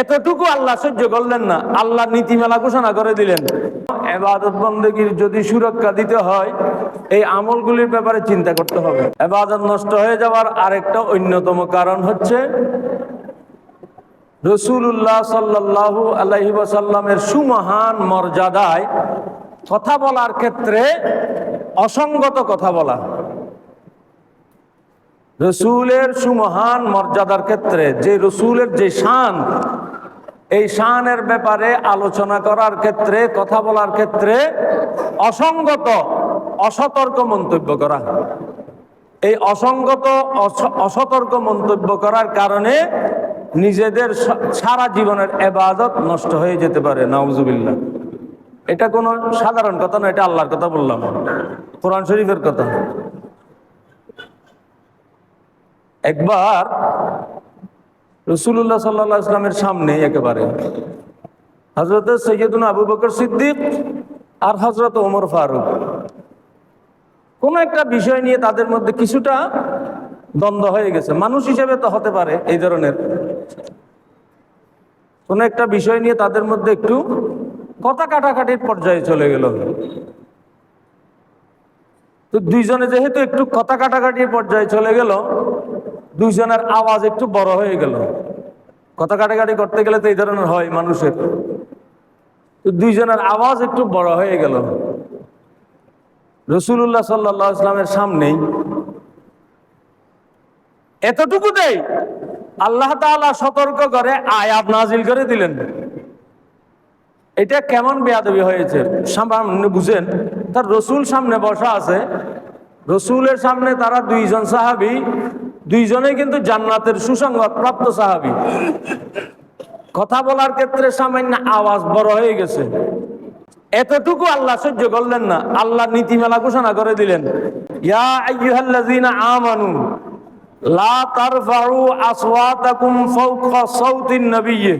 এতটুকু আল্লাহ সহ্য করলেন না। আল্লাহ নীতিমালা ঘোষণা করে দিলেন। এবাদত বন্দীর যদি সুরক্ষা দিতে হয়, এই আমলগুলির ব্যাপারে চিন্তা করতে হবে। এবাদত নষ্ট হয়ে যাওয়ার আরেকটা অন্যতম কারণ হচ্ছে রসুল্লাহ সাল্লাহু আলহি ওয়াসাল্লামের সুমহান মর্যাদায় কথা বলার ক্ষেত্রে অসঙ্গত কথা বলা। রসুলের সুমহান মর্যাদার ক্ষেত্রে যে রসুলের যে শান এই শানের ব্যাপারে আলোচনা করার ক্ষেত্রে, কথা বলার ক্ষেত্রে অসঙ্গত, অসতর্ক মন্তব্য করা। এই অসঙ্গত, অস- অসতর্ক মন্তব্য করার কারণে নিজেদের সারা জীবনের এবাদত নষ্ট হয়ে যেতে পারে, নাউজুবিল্লাহ। এটা কোনো সাধারণ কথা না, এটা আল্লাহর কথা বললাম। কোরআন শরীফের কথা। একবার রসুল্লাহ সাল্লাহ ইসলামের সামনে একেবারে। হজরত সৈয়দুল আবু বকর সিদ্দিক আর হজরত ওমর ফারুক। কোনো একটা বিষয় নিয়ে তাদের মধ্যে কিছুটা দ্বন্দ্ব হয়ে গেছে। মানুষ হিসেবে তো হতে পারে এই ধরনের। কোনো একটা বিষয় নিয়ে তাদের মধ্যে একটু কথা কাটাকাটির পর্যায়ে চলে গেল। তো দুইজনে যেহেতু একটু কথা কাটাকাটির পর্যায়ে চলে গেল দুইজনের আওয়াজ একটু বড় হয়ে গেল। কথা কাটাকাটি করতে গেলে তো এই ধরনের হয় মানুষের। তো দুইজনের আওয়াজ একটু বড় হয়ে গেল। রসুল্লাহ সাল্লাহ ইসলামের সামনেই এতটুকু দেই, আল্লাহ তাআলা সতর্ক করে আয়াত নাজিল করে দিলেন। এটা কেমন বেয়াদবি হয়েছে? সামান্য বুঝেন, তার রসুল সামনে বসা আছে। রসুলের সামনে তারা দুইজন সাহাবি দুইজনেই কিন্তু জান্নাতের সুসংবাদ প্রাপ্ত সাহাবি। কথা বলার ক্ষেত্রে সামান্য আওয়াজ বড় হয়ে গেছে। এতটুকু আল্লাহ সহ্য করলেন না। আল্লাহ নীতিমালা ঘোষণা করে দিলেন আমানু, লা তারফাউ আসওয়াতাকুম ফাওকা সাউতিন নাবিয়্যি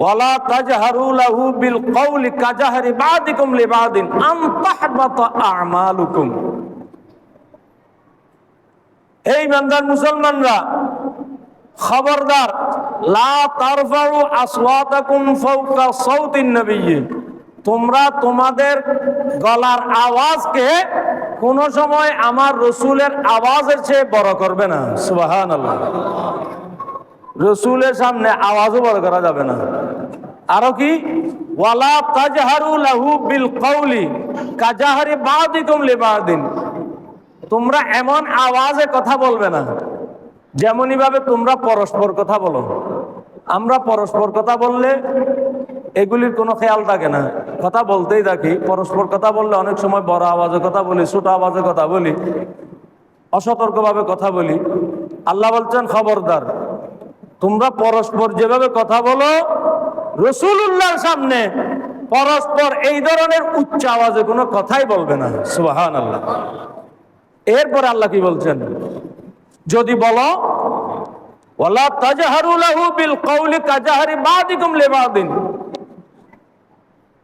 ওয়ালা তাজহারু লাহু বিল কওলি কাজাহরি বাদিকুম লিবাদিন, আন তাহবাতা আমালুকুম। এই বান্দার মুসলমানরা, খবরদার, লা তারফাউ আসওয়াতাকুম ফাওকা সাউতিন নাবিয়্যি। তোমরা তোমাদের গলার আওয়াজকে কোন সময় আমার রসুলের আওয়াজের চেয়ে বড় করবে না। সুবাহান রসুলের সামনে আওয়াজও বড় করা যাবে না। আরও কি? ওয়ালা তাজহারু লাহু বিল কওলি কাজাহারি বাদিকুম লিবাদিন। তোমরা এমন আওয়াজে কথা বলবে না যেমনই ভাবে তোমরা পরস্পর কথা বলো। আমরা পরস্পর কথা বললে এগুলির কোনো খেয়াল থাকে না। কথা বলতেই থাকি, পরস্পর কথা বললে অনেক সময় বড় আওয়াজে কথা বলি, ছোট আওয়াজে কথা বলি, অসতর্কভাবে কথা বলি। আল্লাহ বলছেন, খবরদার, তোমরা পরস্পর যেভাবে কথা বলো রসুল্লাহর সামনে পরস্পর এই ধরনের উচ্চ আওয়াজে কোনো কথাই বলবে না। সুবাহান আল্লাহ এরপরে আল্লাহ কি বলছেন? যদি বলো, ওয়ালা তাজহারু লাহু বিল কওলি কাজাহারি বাদিকুম লিবাদিন।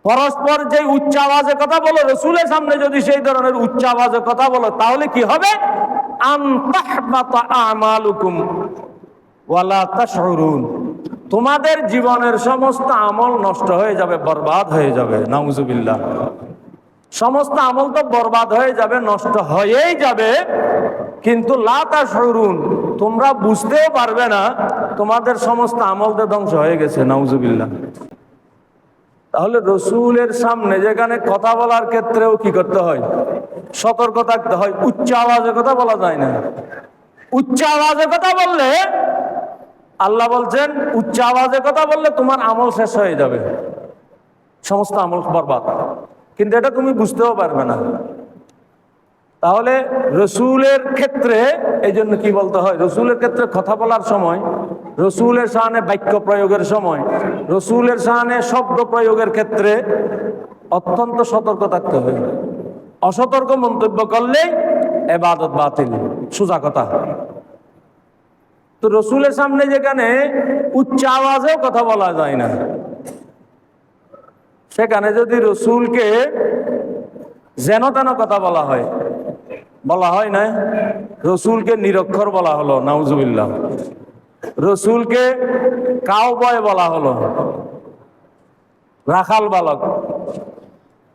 পরস্পর যে উচ্চ আওয়াজে কথা বলো, রসুলের সামনে যদি সেই ধরনের উচ্চ আওয়াজে কথা বলো, তাহলে কি হবে? আমালুকুম ওয়ালা তাশউরুন। তোমাদের জীবনের সমস্ত আমল নষ্ট হয়ে যাবে, বরবাদ হয়ে যাবে। নাউজুবিল্লাহ। সমস্ত আমল তো বরবাদ হয়ে যাবে, নষ্ট হয়েই যাবে। কিন্তু লাতা সরুন তোমরা বুঝতেও পারবে না, তোমাদের সমস্ত আমল তো ধ্বংস হয়ে গেছে, নাউজুবিল্লাহ। তাহলে রসুলের সামনে যেখানে কথা বলার ক্ষেত্রেও কি করতে হয়? সতর্ক থাকতে হয়। উচ্চ আওয়াজে কথা বলা যায় না। উচ্চ আওয়াজে কথা বললে, আল্লাহ বলছেন, উচ্চ আওয়াজে কথা বললে তোমার আমল শেষ হয়ে যাবে। সমস্ত আমল বরবাদ। কিন্তু এটা তুমি বুঝতেও পারবে না। তাহলে রসুলের ক্ষেত্রে এই জন্য কি বলতে হয়? রসুলের ক্ষেত্রে কথা বলার সময়, রসুলের সাহানে বাক্য প্রয়োগের সময়, রসুলের সাহানে শব্দ প্রয়োগের ক্ষেত্রে অত্যন্ত সতর্ক থাকতে হবে। অসতর্ক মন্তব্য করলে এবাদত বাতিল, সোজা কথা। তো রসুলের সামনে যেখানে উচ্চ আওয়াজেও কথা বলা যায় না। সেখানে যদি রসুলকে যেন তেন কথা বলা হয় বলা হয় না রসুলকে নিরক্ষর বলা হলো, নাউজুবিল্লাহ। রসুলকে কাউ বয় বলা হলো, রাখাল বালক।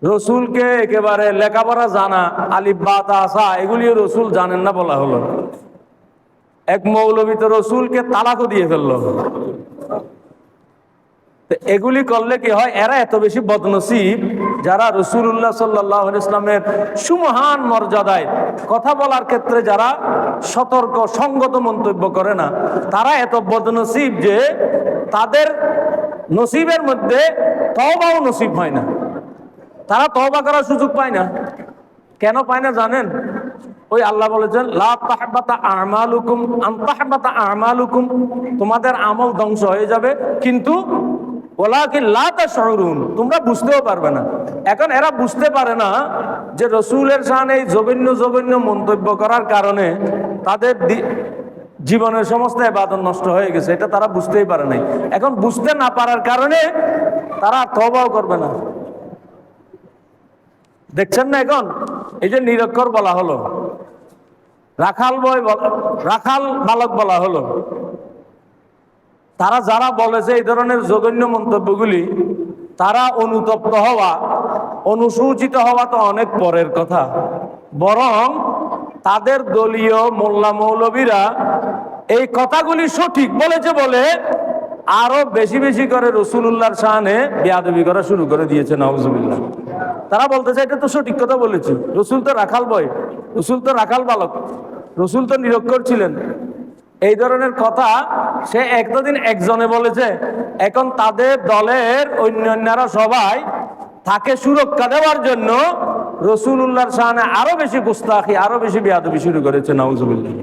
রসুলকে একেবারে লেখাপড়া জানা, আলিফ, বা আসা এগুলিও রসুল জানেন না বলা হলো। এক মৌলবী তো রসুলকে তালাকও দিয়ে ফেলল। তো এগুলি করলে কি হয়? এরা এত বেশি বদনসিব যারা রসুল্লাহ সাল্লাহ ইসলামের সুমহান মর্যাদায় কথা বলার ক্ষেত্রে যারা সতর্ক, সঙ্গত মন্তব্য করে না, তারা এত বদনসিব যে তাদের নসিবের মধ্যে তবাও নসিব হয় না। তারা তবা করার সুযোগ পায় না। কেন পায় না জানেন? ওই আল্লাহ বলেছেন আমালুকুম। তোমাদের আমল ধ্বংস হয়ে যাবে, কিন্তু ওলাকিন লা তাশউরুন, তোমরা বুঝতেও পারবে না। এখন এরা বুঝতে পারে না যে রসুলের সামনে এই জঘন্য জঘন্য মন্তব্য করার কারণে তাদের জীবনের সমস্ত এবাদত নষ্ট হয়ে গেছে, এটা তারা বুঝতেই পারে নাই। এখন বুঝতে না পারার কারণে তারা তবাও করবে না। দেখছেন না এখন? এই যে নিরক্ষর বলা হলো, রাখাল বয় রাখাল বালক বলা হলো। তারা যারা বলে যে এই ধরনের জঘন্য মন্তব্যগুলি, তারা অনুতপ্ত হওয়া, অনুসূচিত হওয়া তো অনেক পরের কথা। বরং তাদের দলীয় মোল্লা মৌলবীরা এই কথাগুলি সঠিক বলেছে বলে আরও বেশি বেশি করে রসুল্লাহর শাহানে বেয়াদবি করা শুরু করে দিয়েছে নওয়াজুবিল্লাহ তারা বলতেছে এটা তো সঠিক কথা বলেছি। রসুল তো রাখাল বয়। রসুল তো রাখাল বালক। রসুল তো নিরক্ষর ছিলেন। এই ধরনের কথা সে একদিন একজনে বলেছে, এখন তাদের দলের অন্যান্যরা সবাই তাকে সুরক্ষা দেওয়ার জন্য রসুল্লাহর সামনে আরও বেশি গুস্তাখি, আরও বেশি বেয়াদবি শুরু করেছে, নাউজুবিল্লাহ।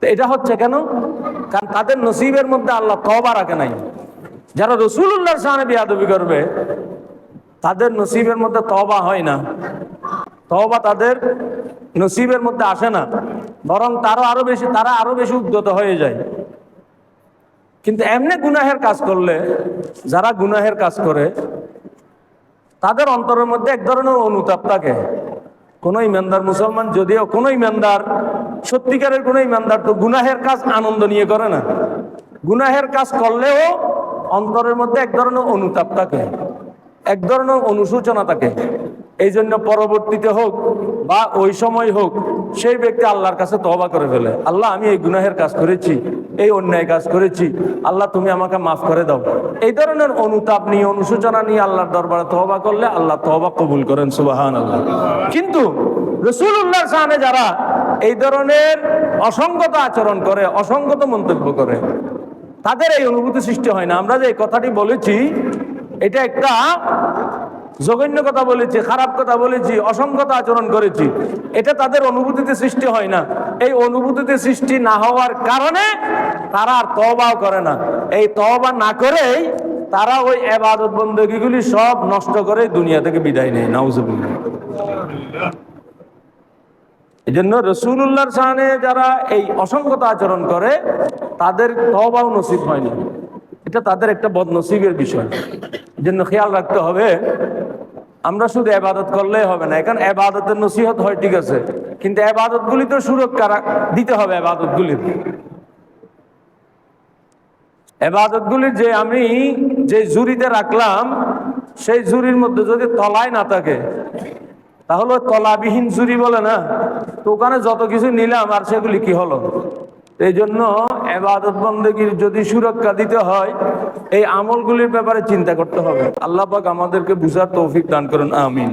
তো এটা হচ্ছে কেন? কারণ তাদের নসিবের মধ্যে আল্লাহ তবা রাখে নাই। যারা রসুল্লাহর সামনে বেয়াদবি করবে, তাদের নসিবের মধ্যে তবা হয় না। তবা তাদের নসিবের মধ্যে আসে না। বরং তারও আরও বেশি, তারা আরও বেশি উদ্যত হয়ে যায়। কিন্তু এমনি গুনাহের কাজ করলে, যারা গুনাহের কাজ করে, তাদের অন্তরের মধ্যে এক ধরনের অনুতাপ থাকে। কোন ইমানদার মুসলমান যদিও কোন ইমানদার, সত্যিকারের কোন ইমানদার তো গুনাহের কাজ আনন্দ নিয়ে করে না। গুনাহের কাজ করলেও অন্তরের মধ্যে এক ধরনের অনুতাপ থাকে, এক ধরনের অনুশোচনা থাকে। এই জন্য পরবর্তীতে হোক বা ওই সময় হোক, সেই ব্যক্তি আল্লাহর কাছে তবা করে ফেলে। আল্লাহ, আমি এই গুনাহের কাজ করেছি, এই অন্যায় কাজ করেছি। আল্লাহ, তুমি আমাকে মাফ করে দাও। এই ধরনের অনুতাপ নিয়ে, অনুশোচনা নিয়ে আল্লাহর দরবারে তহবা করলে আল্লাহ তহবা কবুল করেন সুবাহান আল্লাহ কিন্তু রসুল্লাহ সামনে যারা এই ধরনের অসঙ্গত আচরণ করে, অসঙ্গত মন্তব্য করে, তাদের এই অনুভূতি সৃষ্টি হয় না। আমরা যে কথাটি বলেছি, এটা একটা জঘন্য কথা বলেছি, খারাপ কথা বলেছি অসংগত আচরণ করেছি। এটা তাদের অনুভূতিতে সৃষ্টি হয় না। এই অনুভূতিতে সৃষ্টি না হওয়ার কারণে তারা আর তবাও করে না। এই তবা না করেই তারা ওই এবাদত বন্দীগুলি সব নষ্ট করে দুনিয়া থেকে বিদায় নেয়। নাউজুবিল্লাহ। এই জন্য রসুল্লাহর সামনে যারা এই অসংগত আচরণ করে, তাদের তবাও নসিব হয় না এটা তাদের একটা বদনসিবের বিষয়। জন্য খেয়াল রাখতে হবে, আমরা শুধু এবাদত করলেই হবে না, এখন এবাদতের নসিহত হয়, ঠিক আছে, কিন্তু এবাদত গুলি তো সুরক্ষা দিতে হবে এবাদত গুলির এবাদত গুলির যে আমি যে জুরিতে রাখলাম, সেই জুরির মধ্যে যদি তলায় না থাকে, তাহলে তলাবিহীন জুরি বলে না, তো ওখানে যত কিছু নিলাম আর সেগুলি কি হলো? এই জন্য এবাদত বন্দীর যদি সুরক্ষা দিতে হয়, এই আমলগুলির ব্যাপারে চিন্তা করতে হবে। আল্লাহ পাক আমাদেরকে বুঝার তৌফিক দান করুন, আমিন।